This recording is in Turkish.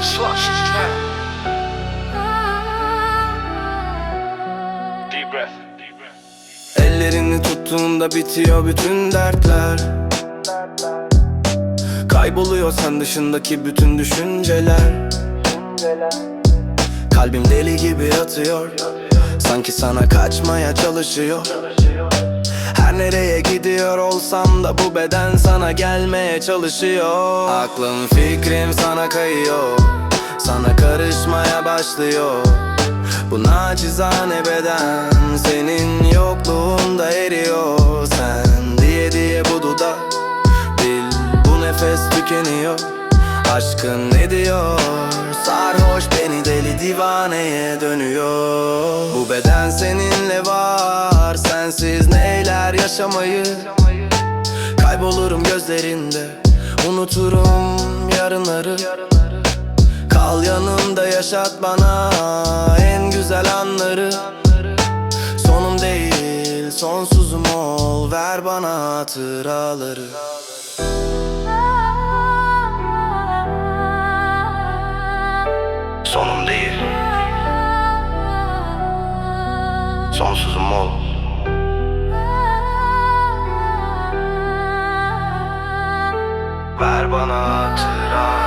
Slush. Deep breath. Deep breath. Ellerini tuttuğunda bitiyor bütün dertler Kayboluyor sen dışındaki bütün düşünceler Kalbim deli gibi atıyor Sanki sana kaçmaya çalışıyor Her nereye gidiyor olsam da bu beden sana gelmeye çalışıyor Aklım fikrim sana kayıyor Sana karışmaya başlıyor. Bu naçizane beden senin yokluğunda eriyor. Sen diye diye bu dudak Dil bu nefes tükeniyor. Aşkın ne diyor? Sarhoş beni deli divaneye dönüyor. Bu beden seninle var Sensiz neyler yaşamayı? Kaybolurum gözlerinde Unuturum yarınları Kal yanımda yaşat bana En güzel anları. Sonum değil sonsuzum ol Ver bana hatıraları. Sonum değil Sonsuzum ol. Ver bana hatıra